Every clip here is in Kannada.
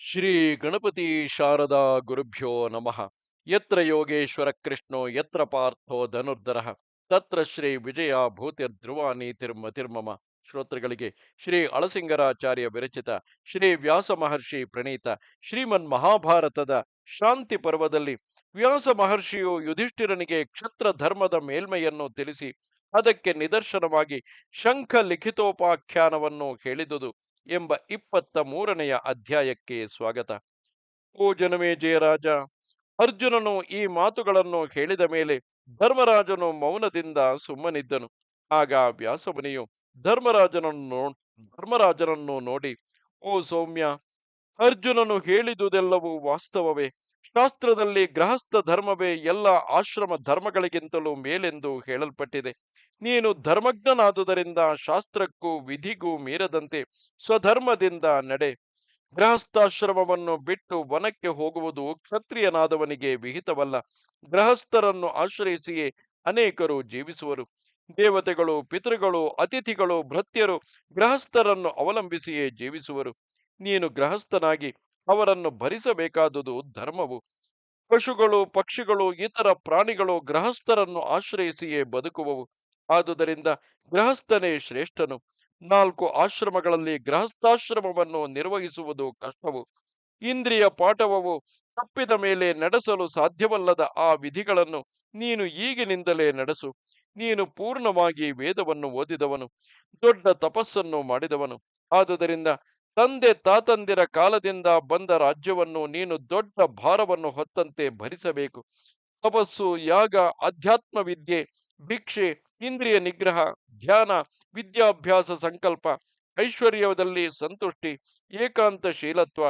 ಶ್ರೀ ಗಣಪತಿ ಶಾರದಾ ಗುರುಭ್ಯೋ ನಮಃ. ಯತ್ರ ಯೋಗೇಶ್ವರ ಕೃಷ್ಣೋ, ಯತ್ರ ಪಾರ್ಥೋ ಧನುರ್ಧರ. ತತ್ರ ಶ್ರೀ ವಿಜಯ ತಿರ್ಮ ತಿರ್ಮಮ. ಶ್ರೋತೃಗಳಿಗೆ ಶ್ರೀ ಅಳಸಿಂಗರಾಚಾರ್ಯ ವಿರಚಿತ ಶ್ರೀ ವ್ಯಾಸ ಮಹರ್ಷಿ ಪ್ರಣೀತ ಶ್ರೀಮನ್ ಮಹಾಭಾರತದ ಶಾಂತಿ ಪರ್ವದಲ್ಲಿ ವ್ಯಾಸ ಮಹರ್ಷಿಯು ಯುಧಿಷ್ಠಿರನಿಗೆ ಕ್ಷತ್ರ ಧರ್ಮದ ಮೇಲ್ಮೆಯನ್ನು ತಿಳಿಸಿ, ಅದಕ್ಕೆ ನಿದರ್ಶನವಾಗಿ ಶಂಖ ಲಿಖಿತೋಪಾಖ್ಯಾನವನ್ನು ಹೇಳಿದುದು. ಎಂಬ ಇಪ್ಪತ್ತ ಮೂರನೆಯ ಅಧ್ಯಾಯಕ್ಕೆ ಸ್ವಾಗತ. ಓ ಜನವೇ ಜಯರಾಜ, ಅರ್ಜುನನು ಈ ಮಾತುಗಳನ್ನು ಹೇಳಿದ ಮೇಲೆ ಧರ್ಮರಾಜನು ಮೌನದಿಂದ ಸುಮ್ಮನಿದ್ದನು. ಆಗ ವ್ಯಾಸಮುನಿಯು ಧರ್ಮರಾಜನನ್ನು ಧರ್ಮರಾಜನನ್ನು ನೋಡಿ, ಓ ಸೌಮ್ಯ, ಅರ್ಜುನನು ಹೇಳಿದುದೆಲ್ಲವೂ ವಾಸ್ತವವೇ? ಶಾಸ್ತ್ರದಲ್ಲಿ ಗೃಹಸ್ಥ ಧರ್ಮವೇ ಎಲ್ಲ ಆಶ್ರಮ ಧರ್ಮಗಳಿಗಿಂತಲೂ ಮೇಲೆಂದು ಹೇಳಲ್ಪಟ್ಟಿದೆ. ನೀನು ಧರ್ಮಜ್ಞನಾದುದರಿಂದ ಶಾಸ್ತ್ರಕ್ಕೂ ವಿಧಿಗೂ ಮೀರದಂತೆ ಸ್ವಧರ್ಮದಿಂದ ನಡೆ. ಗೃಹಸ್ಥಾಶ್ರಮವನ್ನು ಬಿಟ್ಟು ವನಕ್ಕೆ ಹೋಗುವುದು ಕ್ಷತ್ರಿಯನಾದವನಿಗೆ ವಿಹಿತವಲ್ಲ. ಗೃಹಸ್ಥರನ್ನು ಆಶ್ರಯಿಸಿಯೇ ಅನೇಕರು ಜೀವಿಸುವರು. ದೇವತೆಗಳು, ಪಿತೃಗಳು, ಅತಿಥಿಗಳು, ಭೃತ್ಯರು ಗೃಹಸ್ಥರನ್ನು ಅವಲಂಬಿಸಿಯೇ ಜೀವಿಸುವರು. ನೀನು ಗೃಹಸ್ಥನಾಗಿ ಅವರನ್ನು ಭರಿಸಬೇಕಾದುದು ಧರ್ಮವು. ಪಶುಗಳು, ಪಕ್ಷಿಗಳು, ಇತರ ಪ್ರಾಣಿಗಳು ಗೃಹಸ್ಥರನ್ನು ಆಶ್ರಯಿಸಿಯೇ ಬದುಕುವವು. ಆದುದರಿಂದ ಗೃಹಸ್ಥನೇ ಶ್ರೇಷ್ಠನು. ನಾಲ್ಕು ಆಶ್ರಮಗಳಲ್ಲಿ ಗೃಹಸ್ಥಾಶ್ರಮವನ್ನು ನಿರ್ವಹಿಸುವುದು ಕಷ್ಟವು. ಇಂದ್ರಿಯ ಪಾಠವವು ತಪ್ಪಿದ ಮೇಲೆ ನಡೆಸಲು ಸಾಧ್ಯವಲ್ಲದ ಆ ವಿಧಿಗಳನ್ನು ನೀನು ಈಗಿನಿಂದಲೇ ನಡೆಸು. ನೀನು ಪೂರ್ಣವಾಗಿ ವೇದವನ್ನು ಓದಿದವನು. ದೊಡ್ಡ ತಪಸ್ಸನ್ನು ಮಾಡಿದವನು. ಆದುದರಿಂದ ತಂದೆ ತಾತಂದಿರ ಕಾಲದಿಂದ ಬಂದ ರಾಜ್ಯವನ್ನು ನೀನು ದೊಡ್ಡ ಭಾರವನ್ನು ಹೊತ್ತಂತೆ ಭರಿಸಬೇಕು. ತಪಸ್ಸು, ಯಾಗ ಅಧ್ಯಾತ್ಮ ವಿದ್ಯೆ ಭಿಕ್ಷೆ, ಇಂದ್ರಿಯ ನಿಗ್ರಹ, ಧ್ಯಾನ, ವಿದ್ಯಾಭ್ಯಾಸ ಸಂಕಲ್ಪ, ಐಶ್ವರ್ಯದಲ್ಲಿ ಸಂತುಷ್ಟಿ ಏಕಾಂತ ಶೀಲತ್ವ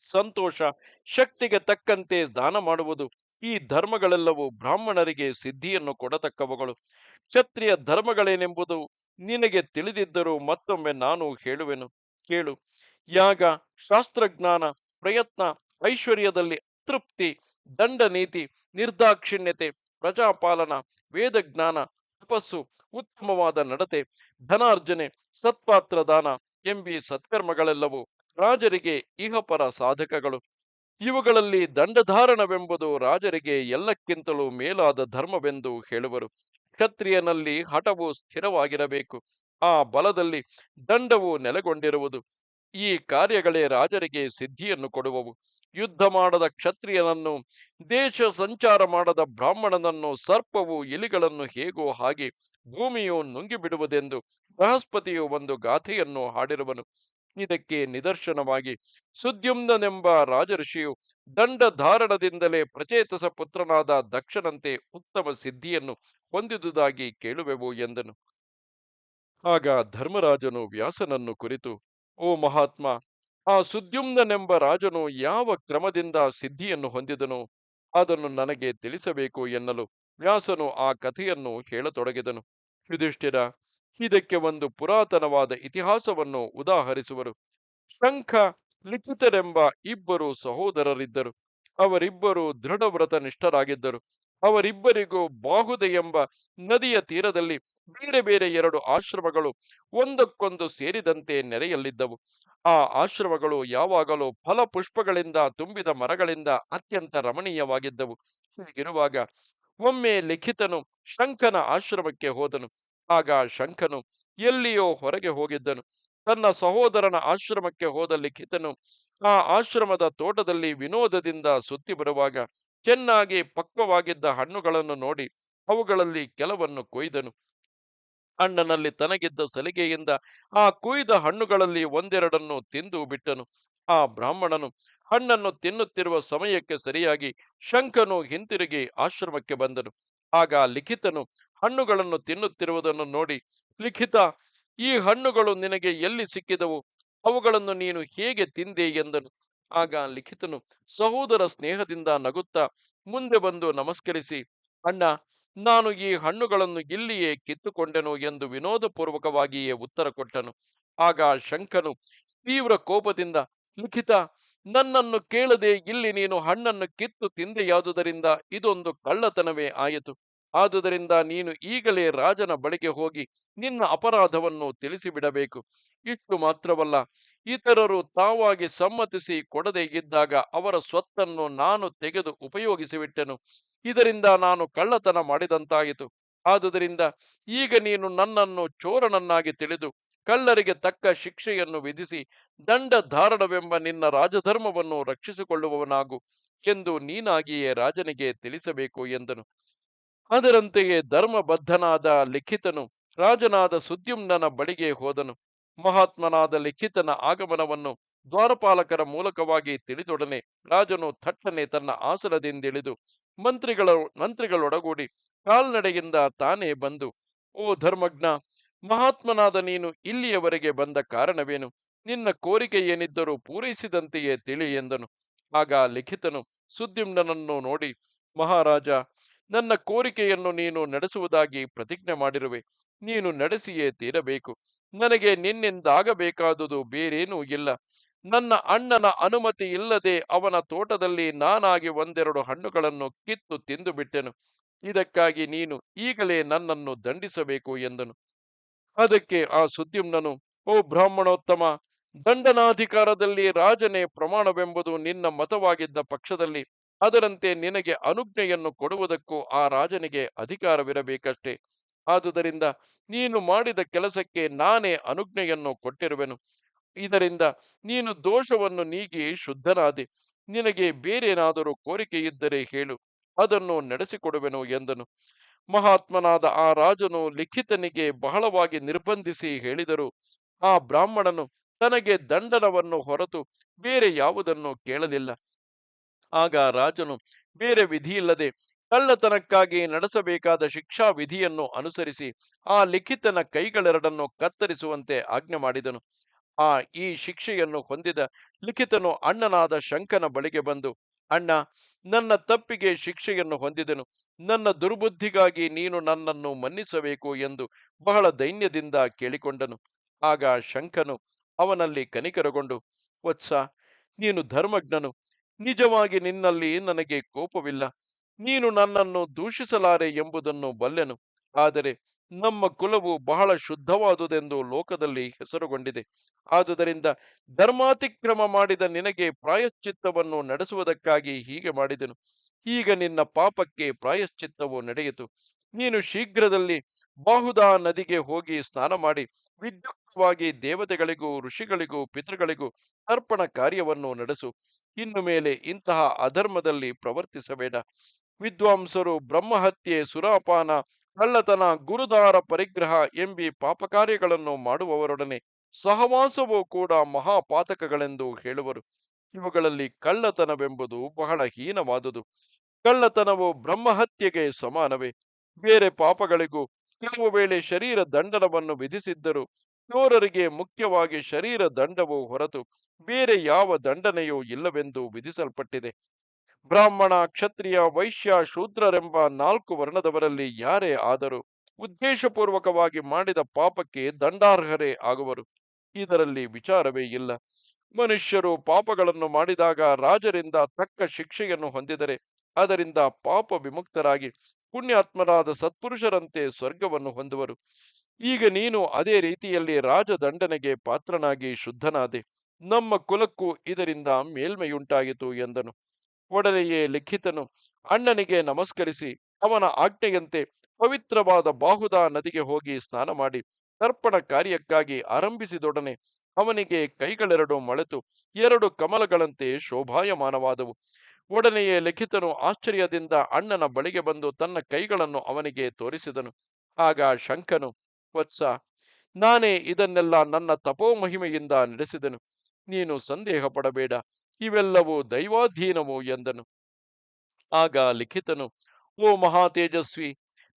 ಸಂತೋಷ, ಶಕ್ತಿಗೆ ತಕ್ಕಂತೆ ದಾನ ಮಾಡುವುದು. ಈ ಧರ್ಮಗಳೆಲ್ಲವೂ ಬ್ರಾಹ್ಮಣರಿಗೆ ಸಿದ್ಧಿಯನ್ನು ಕೊಡತಕ್ಕವುಗಳು. ಕ್ಷತ್ರಿಯ ಧರ್ಮಗಳೇನೆಂಬುದು ನಿನಗೆ ತಿಳಿದಿದ್ದರೂ ಮತ್ತೊಮ್ಮೆ ನಾನು ಹೇಳುವೆನು. ಕೇಳು. ಯಾಗ, ಶಾಸ್ತ್ರಜ್ಞಾನ, ಪ್ರಯತ್ನ, ಐಶ್ವರ್ಯದಲ್ಲಿ ತೃಪ್ತಿ ದಂಡ ನೀತಿ, ನಿರ್ದಾಕ್ಷಿಣ್ಯತೆ, ಪ್ರಜಾಪಾಲನ, ವೇದಜ್ಞಾನ, ತಪಸ್ಸು, ಉತ್ತಮವಾದ ನಡತೆ, ಧನಾರ್ಜನೆ ಸತ್ಪಾತ್ರ ದಾನ ಎಂಬಿ ಸತ್ಕರ್ಮಗಳೆಲ್ಲವೂ ರಾಜರಿಗೆ ಇಹಪರ ಸಾಧಕಗಳು. ಇವುಗಳಲ್ಲಿ ದಂಡಧಾರಣವೆಂಬುದು ರಾಜರಿಗೆ ಎಲ್ಲಕ್ಕಿಂತಲೂ ಮೇಲಾದ ಧರ್ಮವೆಂದು ಹೇಳುವರು. ಕ್ಷತ್ರಿಯನಲ್ಲಿ ಹಠವು ಸ್ಥಿರವಾಗಿರಬೇಕು. ಆ ಬಲದಲ್ಲಿ ದಂಡವು ನೆಲೆಗೊಂಡಿರುವುದು. ಈ ಕಾರ್ಯಗಳೇ ರಾಜರಿಗೆ ಸಿದ್ಧಿಯನ್ನು ಕೊಡುವವು. ಯುದ್ಧ ಮಾಡದ ಕ್ಷತ್ರಿಯನನ್ನು, ದೇಶ ಸಂಚಾರ ಮಾಡದ ಬ್ರಾಹ್ಮಣನನ್ನು, ಸರ್ಪವು ಇಲಿಗಳನ್ನು ಹೇಗೋ ಹಾಗೆ ಭೂಮಿಯು ನುಂಗಿಬಿಡುವುದೆಂದು ಬೃಹಸ್ಪತಿಯು ಒಂದು ಗಾಥೆಯನ್ನು ಹಾಡಿರುವನು. ಇದಕ್ಕೆ ನಿದರ್ಶನವಾಗಿ ಸುದ್ಯುಮ್ನೆಂಬ ರಾಜಋಷಿಯು ದಂಡ ಧಾರಣದಿಂದಲೇ ಪ್ರಚೇತಸ ಪುತ್ರನಾದ ದಕ್ಷನಂತೆ ಉತ್ತಮ ಸಿದ್ಧಿಯನ್ನು ಹೊಂದಿದುದಾಗಿ ಕೇಳುವೆವು ಎಂದನು. ಆಗ ಧರ್ಮರಾಜನು ವ್ಯಾಸನನ್ನು ಕುರಿತು, ಓ ಮಹಾತ್ಮ, ಆ ಸುದ್ಯುಮ್ನನೆಂಬ ರಾಜನು ಯಾವ ಕ್ರಮದಿಂದ ಸಿದ್ಧಿಯನ್ನು ಹೊಂದಿದನು? ಅದನ್ನು ನನಗೆ ತಿಳಿಸಬೇಕು ಎನ್ನಲು ವ್ಯಾಸನು ಆ ಕಥೆಯನ್ನು ಹೇಳತೊಡಗಿದನು. ಯುಧಿಷ್ಠಿರ, ಇದಕ್ಕೆ ಒಂದು ಪುರಾತನವಾದ ಇತಿಹಾಸವನ್ನು ಉದಾಹರಿಸುವರು. ಶಂಖ ಲಿಖಿತರೆಂಬ ಇಬ್ಬರು ಸಹೋದರರಿದ್ದರು. ಅವರಿಬ್ಬರು ದೃಢವ್ರತ ನಿಷ್ಠರಾಗಿದ್ದರು ಅವರಿಬ್ಬರಿಗೂ ಬಾಹುದೆ ಎಂಬ ನದಿಯ ತೀರದಲ್ಲಿ ಬೇರೆ ಬೇರೆ ಎರಡು ಆಶ್ರಮಗಳು ಒಂದಕ್ಕೊಂದು ಸೇರಿದಂತೆ ನೆರೆಯಲ್ಲಿದ್ದವು. ಆ ಆಶ್ರಮಗಳು ಯಾವಾಗಲೂ ಫಲ ಪುಷ್ಪಗಳಿಂದ ತುಂಬಿದ ಮರಗಳಿಂದ ಅತ್ಯಂತ ರಮಣೀಯವಾಗಿದ್ದವು. ಹೀಗಿರುವಾಗ ಒಮ್ಮೆ ಲಿಖಿತನು ಶಂಖನ ಆಶ್ರಮಕ್ಕೆ ಹೋದನು. ಆಗ ಶಂಖನು ಎಲ್ಲಿಯೋ ಹೊರಗೆ ಹೋಗಿದ್ದನು. ತನ್ನ ಸಹೋದರನ ಆಶ್ರಮಕ್ಕೆ ಹೋದ ಲಿಖಿತನು ಆ ಆಶ್ರಮದ ತೋಟದಲ್ಲಿ ವಿನೋದದಿಂದ ಸುತ್ತಿ ಬರುವಾಗ ಚೆನ್ನಾಗಿ ಪಕ್ವವಾಗಿದ್ದ ಹಣ್ಣುಗಳನ್ನು ನೋಡಿ ಅವುಗಳಲ್ಲಿ ಕೆಲವನ್ನು ಕೊಯ್ದನು. ಅಣ್ಣನಲ್ಲಿ ತನಗಿದ್ದ ಸಲಿಗೆಯಿಂದ ಆ ಕೊಯ್ದ ಹಣ್ಣುಗಳಲ್ಲಿ ಒಂದೆರಡನ್ನು ತಿಂದು ಬಿಟ್ಟನು. ಆ ಬ್ರಾಹ್ಮಣನು ಹಣ್ಣನ್ನು ತಿನ್ನುತ್ತಿರುವ ಸಮಯಕ್ಕೆ ಸರಿಯಾಗಿ ಶಂಕನು ಹಿಂತಿರುಗಿ ಆಶ್ರಮಕ್ಕೆ ಬಂದನು. ಆಗ ಲಿಖಿತನು ಹಣ್ಣುಗಳನ್ನು ತಿನ್ನುತ್ತಿರುವುದನ್ನು ನೋಡಿ, ಲಿಖಿತ, ಈ ಹಣ್ಣುಗಳು ನಿನಗೆ ಎಲ್ಲಿ ಸಿಕ್ಕಿದವು? ಅವುಗಳನ್ನು ನೀನು ಹೇಗೆ ತಿಂದೆ? ಎಂದನು. ಆಗ ಲಿಖಿತನು ಸಹೋದರ ಸ್ನೇಹದಿಂದ ನಗುತ್ತಾ ಮುಂದೆ ಬಂದು ನಮಸ್ಕರಿಸಿ, ಅಣ್ಣ, ನಾನು ಈ ಹಣ್ಣುಗಳನ್ನು ಇಲ್ಲಿಯೇ ಕಿತ್ತುಕೊಂಡೆನು ಎಂದು ವಿನೋದಪೂರ್ವಕವಾಗಿಯೇ ಉತ್ತರ ಕೊಟ್ಟನು. ಆಗ ಶಂಖನು ತೀವ್ರ ಕೋಪದಿಂದ, ಲಿಖಿತ, ನನ್ನನ್ನು ಕೇಳದೆ ಇಲ್ಲಿ ನೀನು ಹಣ್ಣನ್ನು ಕಿತ್ತು ತಿಂದೆಯಾದುದರಿಂದ ಇದೊಂದು ಕಳ್ಳತನವೇ ಆಯಿತು. ಆದುದರಿಂದ ನೀನು ಈಗಲೇ ರಾಜನ ಬಳಿಗೆ ಹೋಗಿ ನಿನ್ನ ಅಪರಾಧವನ್ನು ತಿಳಿಸಿಬಿಡಬೇಕು. ಇಷ್ಟು ಮಾತ್ರವಲ್ಲ, ಇತರರು ತಾವಾಗಿ ಸಮ್ಮತಿಸಿ ಕೊಡದೇ ಇದ್ದಾಗ ಅವರ ಸ್ವತ್ತನ್ನು ನಾನು ತೆಗೆದು ಉಪಯೋಗಿಸಿಬಿಟ್ಟೆನು. ಇದರಿಂದ ನಾನು ಕಳ್ಳತನ ಮಾಡಿದಂತಾಯಿತು. ಆದುದರಿಂದ ಈಗ ನೀನು ನನ್ನನ್ನು ಚೋರನನ್ನಾಗಿ ತಿಳಿದು ಕಳ್ಳರಿಗೆ ತಕ್ಕ ಶಿಕ್ಷೆಯನ್ನು ವಿಧಿಸಿ ದಂಡ ಧಾರಣವೆಂಬ ನಿನ್ನ ರಾಜಧರ್ಮವನ್ನು ರಕ್ಷಿಸಿಕೊಳ್ಳುವವನಾಗು ಎಂದು ನೀನಾಗಿಯೇ ರಾಜನಿಗೆ ತಿಳಿಸಬೇಕು ಎಂದನು. ಅದರಂತೆಯೇ ಧರ್ಮಬದ್ಧನಾದ ಲಿಖಿತನು ರಾಜನಾದ ಸುದ್ಯುಮ್ನನ ಬಳಿಗೆ ಹೋದನು. ಮಹಾತ್ಮನಾದ ಲಿಖಿತನ ಆಗಮನವನ್ನು ದ್ವಾರಪಾಲಕರ ಮೂಲಕವಾಗಿ ತಿಳಿದೊಡನೆ ರಾಜನು ಥಟ್ಟನೆ ತನ್ನ ಆಸನದಿಂದಿಳಿದು ಮಂತ್ರಿಗಳ ಮಂತ್ರಿಗಳೊಡಗೂಡಿ ಕಾಲ್ನಡೆಯಿಂದ ತಾನೇ ಬಂದು, ಓ ಧರ್ಮಜ್ಞ, ಮಹಾತ್ಮನಾದ ನೀನು ಇಲ್ಲಿಯವರೆಗೆ ಬಂದ ಕಾರಣವೇನು? ನಿನ್ನ ಕೋರಿಕೆ ಏನಿದ್ದರೂ ಪೂರೈಸಿದಂತೆಯೇ ತಿಳಿ ಎಂದನು. ಆಗ ಲಿಖಿತನು ಸುದ್ಯುಮ್ನನನ್ನು ನೋಡಿ, ಮಹಾರಾಜ ನನ್ನ ಕೋರಿಕೆಯನ್ನು ನೀನು ನಡೆಸುವುದಾಗಿ ಪ್ರತಿಜ್ಞೆ ಮಾಡಿರುವೆ. ನೀನು ನಡೆಸಿಯೇ ತೀರಬೇಕು. ನನಗೆ ನಿನ್ನಿಂದಾಗಬೇಕಾದುದು ಬೇರೇನೂ ಇಲ್ಲ. ನನ್ನ ಅಣ್ಣನ ಅನುಮತಿ ಇಲ್ಲದೆ ಅವನ ತೋಟದಲ್ಲಿ ನಾನಾಗಿ ಒಂದೆರಡು ಹಣ್ಣುಗಳನ್ನು ಕಿತ್ತು ತಿಂದು ಬಿಟ್ಟೆನು ಇದಕ್ಕಾಗಿ ನೀನು ಈಗಲೇ ನನ್ನನ್ನು ದಂಡಿಸಬೇಕು ಎಂದನು. ಅದಕ್ಕೆ ಆ ಸುದ್ಯುಮ್ನನು, ಓ ಬ್ರಾಹ್ಮಣೋತ್ತಮ, ದಂಡನಾಧಿಕಾರದಲ್ಲಿ ರಾಜನೇ ಪ್ರಮಾಣವೆಂಬುದು ನಿನ್ನ ಮತವಾಗಿದ್ದ ಪಕ್ಷದಲ್ಲಿ ಅದರಂತೆ ನಿನಗೆ ಅನುಜ್ಞೆಯನ್ನು ಕೊಡುವುದಕ್ಕೂ ಆ ರಾಜನಿಗೆ ಅಧಿಕಾರವಿರಬೇಕಷ್ಟೇ. ಆದುದರಿಂದ ನೀನು ಮಾಡಿದ ಕೆಲಸಕ್ಕೆ ನಾನೇ ಅನುಜ್ಞೆಯನ್ನು ಕೊಟ್ಟಿರುವೆನು. ಇದರಿಂದ ನೀನು ದೋಷವನ್ನು ನೀಗಿ ಶುದ್ಧನಾದೆ. ನಿನಗೆ ಬೇರೇನಾದರೂ ಕೋರಿಕೆ ಇದ್ದರೆ ಹೇಳು. ಅದನ್ನು ನಡೆಸಿಕೊಡುವೆನು ಎಂದನು. ಮಹಾತ್ಮನಾದ ಆ ರಾಜನು ಲಿಖಿತನಿಗೆ ಬಹಳವಾಗಿ ನಿರ್ಬಂಧಿಸಿ ಹೇಳಿದರು. ಆ ಬ್ರಾಹ್ಮಣನು ತನಗೆ ದಂಡನವನ್ನು ಹೊರತು ಬೇರೆ ಯಾವುದನ್ನು ಕೇಳಲಿಲ್ಲ. ಆಗ ರಾಜನು, ಬೇರೆ ವಿಧಿಯಿಲ್ಲದೆ ಕಳ್ಳತನಕ್ಕಾಗಿ ನಡೆಸಬೇಕಾದ ಶಿಕ್ಷಾ ವಿಧಿಯನ್ನು ಅನುಸರಿಸಿ ಆ ಲಿಖಿತನ ಕೈಗಳೆರಡನ್ನು ಕತ್ತರಿಸುವಂತೆ ಆಜ್ಞೆ ಮಾಡಿದನು. ಆ ಈ ಶಿಕ್ಷೆಯನ್ನು ಹೊಂದಿದ ಲಿಖಿತನು ಅಣ್ಣನಾದ ಶಂಕನ ಬಳಿಗೆ ಬಂದು, ಅಣ್ಣ, ನನ್ನ ತಪ್ಪಿಗೆ ಶಿಕ್ಷೆಯನ್ನು ಹೊಂದಿದನು. ನನ್ನ ದುರ್ಬುದ್ಧಿಗಾಗಿ ನೀನು ನನ್ನನ್ನು ಮನ್ನಿಸಬೇಕು ಎಂದು ಬಹಳ ದೈನ್ಯದಿಂದ ಕೇಳಿಕೊಂಡನು. ಆಗ ಶಂಕನು ಅವನಲ್ಲಿ ಕನಿಕರಗೊಂಡು, ವತ್ಸ, ನೀನು ಧರ್ಮಜ್ಞನು. ನಿಜವಾಗಿ ನಿನ್ನಲ್ಲಿ ನನಗೆ ಕೋಪವಿಲ್ಲ. ನೀನು ನನ್ನನ್ನು ದೂಷಿಸಲಾರೆ ಎಂಬುದನ್ನು ಬಲ್ಲೆನು. ಆದರೆ ನಮ್ಮ ಕುಲವು ಬಹಳ ಶುದ್ಧವಾದುದೆಂದು ಲೋಕದಲ್ಲಿ ಹೆಸರುಗೊಂಡಿದೆ. ಆದುದರಿಂದ ಧರ್ಮಾತಿಕ್ರಮ ಮಾಡಿದ ನಿನಗೆ ಪ್ರಾಯಶ್ಚಿತ್ತವನ್ನು ನಡೆಸುವುದಕ್ಕಾಗಿ ಹೀಗೆ ಮಾಡಿದೆನು. ಈಗ ನಿನ್ನ ಪಾಪಕ್ಕೆ ಪ್ರಾಯಶ್ಚಿತ್ತವು ನಡೆಯಿತು. ನೀನು ಶೀಘ್ರದಲ್ಲಿ ಬಾಹುದಾ ನದಿಗೆ ಹೋಗಿ ಸ್ನಾನ ಮಾಡಿ ವಿದ್ಯುಕ್ತವಾಗಿ ದೇವತೆಗಳಿಗೂ, ಋಷಿಗಳಿಗೂ, ಪಿತೃಗಳಿಗೂ ಅರ್ಪಣ ಕಾರ್ಯವನ್ನು ನಡೆಸು. ಇನ್ನು ಮೇಲೆ ಇಂತಹ ಅಧರ್ಮದಲ್ಲಿ ಪ್ರವರ್ತಿಸಬೇಡ. ವಿದ್ವಾಂಸರು ಬ್ರಹ್ಮಹತ್ಯೆ, ಸುರಾಪಾನ, ಕಳ್ಳತನ, ಗುರುದಾರ ಪರಿಗ್ರಹ ಎಂಬಿ ಪಾಪಕಾರ್ಯಗಳನ್ನು ಮಾಡುವವರೊಡನೆ ಸಹವಾಸವೂ ಕೂಡ ಮಹಾಪಾತಕಗಳೆಂದು ಹೇಳುವರು. ಇವುಗಳಲ್ಲಿ ಕಳ್ಳತನವೆಂಬುದು ಬಹಳ ಹೀನವಾದುದು. ಕಳ್ಳತನವು ಬ್ರಹ್ಮಹತ್ಯೆಗೆ ಸಮಾನವೇ. ಬೇರೆ ಪಾಪಗಳಿಗೂ ಕೆಲವು ವೇಳೆ ಶರೀರ ದಂಡನವನ್ನು ವಿಧಿಸಿದ್ದರು ಚೋರರಿಗೆ ಮುಖ್ಯವಾಗಿ ಶರೀರ ದಂಡವು ಹೊರತು ಬೇರೆ ಯಾವ ದಂಡನೆಯೂ ಇಲ್ಲವೆಂದು ವಿಧಿಸಲ್ಪಟ್ಟಿದೆ. ಬ್ರಾಹ್ಮಣ, ಕ್ಷತ್ರಿಯ, ವೈಶ್ಯ, ಶೂದ್ರರೆಂಬ ನಾಲ್ಕು ವರ್ಣದವರಲ್ಲಿ ಯಾರೇ ಆದರೂ ಉದ್ದೇಶಪೂರ್ವಕವಾಗಿ ಮಾಡಿದ ಪಾಪಕ್ಕೆ ದಂಡಾರ್ಹರೇ ಆಗುವರು. ಇದರಲ್ಲಿ ವಿಚಾರವೇ ಇಲ್ಲ. ಮನುಷ್ಯರು ಪಾಪಗಳನ್ನು ಮಾಡಿದಾಗ ರಾಜರಿಂದ ತಕ್ಕ ಶಿಕ್ಷೆಯನ್ನು ಹೊಂದಿದರೆ ಅದರಿಂದ ಪಾಪ ವಿಮುಕ್ತರಾಗಿ ಪುಣ್ಯಾತ್ಮರಾದ ಸತ್ಪುರುಷರಂತೆ ಸ್ವರ್ಗವನ್ನು ಹೊಂದುವರು. ಈಗ ನೀನು ಅದೇ ರೀತಿಯಲ್ಲಿ ರಾಜದಂಡನೆಗೆ ಪಾತ್ರನಾಗಿ ಶುದ್ಧನಾದೆ. ನಮ್ಮ ಕುಲಕ್ಕೂ ಇದರಿಂದ ಮೇಲ್ಮೆಯುಂಟಾಯಿತು ಎಂದನು. ಒಡನೆಯೇ ಲಿಖಿತನು. ಅಣ್ಣನಿಗೆ ನಮಸ್ಕರಿಸಿ, ಅವನ ಆಜ್ಞೆಯಂತೆ ಪವಿತ್ರವಾದ ಬಾಹುದಾ ನದಿಗೆ ಹೋಗಿ ಸ್ನಾನ ಮಾಡಿ ತರ್ಪಣ ಕಾರ್ಯಕ್ಕಾಗಿ ಆರಂಭಿಸಿದೊಡನೆ ಅವನಿಗೆ ಕೈಗಳೆರಡು ಮಳೆತು, ಎರಡು ಕಮಲಗಳಂತೆ ಶೋಭಾಯಮಾನವಾದವು. ಒಡನೆಯೇ ಲಿಖಿತನು ಆಶ್ಚರ್ಯದಿಂದ ಅಣ್ಣನ ಬಳಿಗೆ ಬಂದು ತನ್ನ ಕೈಗಳನ್ನು ಅವನಿಗೆ ತೋರಿಸಿದನು. ಆಗ ಶಂಕನು, ವತ್ಸ, ನಾನೇ ಇದನ್ನೆಲ್ಲ ನನ್ನ ತಪೋ ಮಹಿಮೆಯಿಂದ ನಡೆಸಿದನು. ನೀನು ಸಂದೇಹ ಪಡಬೇಡ ಇವೆಲ್ಲವೂ ದೈವಾಧೀನವು ಎಂದನು. ಆಗ ಲಿಖಿತನು, ಓ ಮಹಾ ತೇಜಸ್ವಿ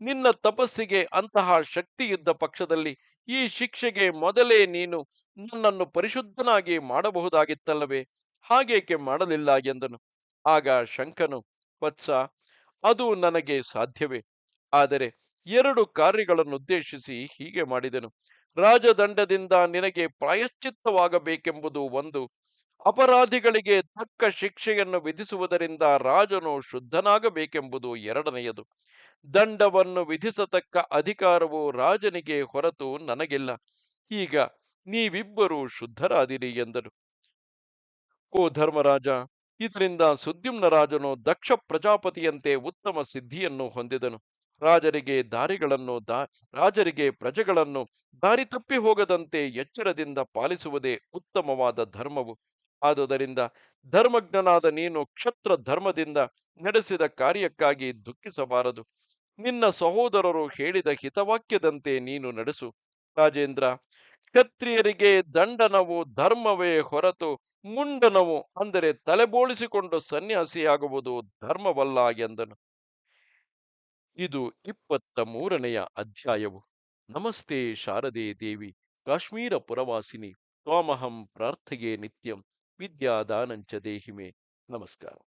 ನಿನ್ನ ತಪಸ್ಸಿಗೆ ಅಂತಹ ಶಕ್ತಿ ಇದ್ದ ಪಕ್ಷದಲ್ಲಿ ಈ ಶಿಕ್ಷೆಗೆ ಮೊದಲೇ ನೀನು ನನ್ನನ್ನು ಪರಿಶುದ್ಧನಾಗಿ ಮಾಡಬಹುದಾಗಿತ್ತಲ್ಲವೇ? ಹಾಗೇಕೆ ಮಾಡಲಿಲ್ಲ? ಎಂದನು. ಆಗ ಶಂಕನು, ವತ್ಸ, ಅದು ನನಗೆ ಸಾಧ್ಯವೇ? ಆದರೆ ಎರಡು ಕಾರ್ಯಗಳನ್ನುದ್ದೇಶಿಸಿ ಹೀಗೆ ಮಾಡಿದನು. ರಾಜದಂಡದಿಂದ ನಿನಗೆ ಪ್ರಾಯಶ್ಚಿತ್ತವಾಗಬೇಕೆಂಬುದು ಒಂದು, ಅಪರಾಧಿಗಳಿಗೆ ತಕ್ಕ ಶಿಕ್ಷೆಯನ್ನು ವಿಧಿಸುವುದರಿಂದ ರಾಜನು ಶುದ್ಧನಾಗಬೇಕೆಂಬುದು ಎರಡನೆಯದು. ದಂಡವನ್ನು ವಿಧಿಸತಕ್ಕ ಅಧಿಕಾರವು ರಾಜನಿಗೆ ಹೊರತು ನನಗಿಲ್ಲ. ಈಗ ನೀವಿಬ್ಬರೂ ಶುದ್ಧರಾದಿರಿ ಎಂದರು ಓ ಧರ್ಮರಾಜ ಇದರಿಂದ ಸುದ್ಯುಮ್ನ ರಾಜನು ದಕ್ಷ ಪ್ರಜಾಪತಿಯಂತೆ ಉತ್ತಮ ಸಿದ್ಧಿಯನ್ನು ಹೊಂದಿದನು. ರಾಜರಿಗೆ ದಾರಿಗಳನ್ನು ದಾ, ರಾಜರಿಗೆ ಪ್ರಜೆಗಳನ್ನು ದಾರಿ ತಪ್ಪಿ ಹೋಗದಂತೆ ಎಚ್ಚರದಿಂದ ಪಾಲಿಸುವುದೇ ಉತ್ತಮವಾದ ಧರ್ಮವು. ಆದುದರಿಂದ ಧರ್ಮಜ್ಞನಾದ ನೀನು ಕ್ಷತ್ರ ಧರ್ಮದಿಂದ ನಡೆಸಿದ ಕಾರ್ಯಕ್ಕಾಗಿ ದುಃಖಿಸಬಾರದು. ನಿನ್ನ ಸಹೋದರರು ಹೇಳಿದ ಹಿತವಾಕ್ಯದಂತೆ ನೀನು ನಡೆಸು. ರಾಜೇಂದ್ರ ಕ್ಷತ್ರಿಯರಿಗೆ ದಂಡನವು ಧರ್ಮವೇ ಹೊರತು ಮುಂಡನವು ಅಂದರೆ ತಲೆಬೋಳಿಸಿಕೊಂಡು ಸನ್ಯಾಸಿಯಾಗುವುದು ಧರ್ಮವಲ್ಲ ಎಂದನು. ಇದು ಇಪ್ಪತ್ತ ಮೂರನೆಯ ಅಧ್ಯಾಯವು. ನಮಸ್ತೆ ಶಾರದೆ ದೇವಿ, ಕಾಶ್ಮೀರ ಪುರವಾಸಿನಿ, ತ್ವಾಮಹಂ ಪ್ರಾರ್ಥಗೆ ನಿತ್ಯಂ, ವಿದ್ಯಾದಾನಂಚ ದೇಹಿಮೆ. ನಮಸ್ಕಾರ.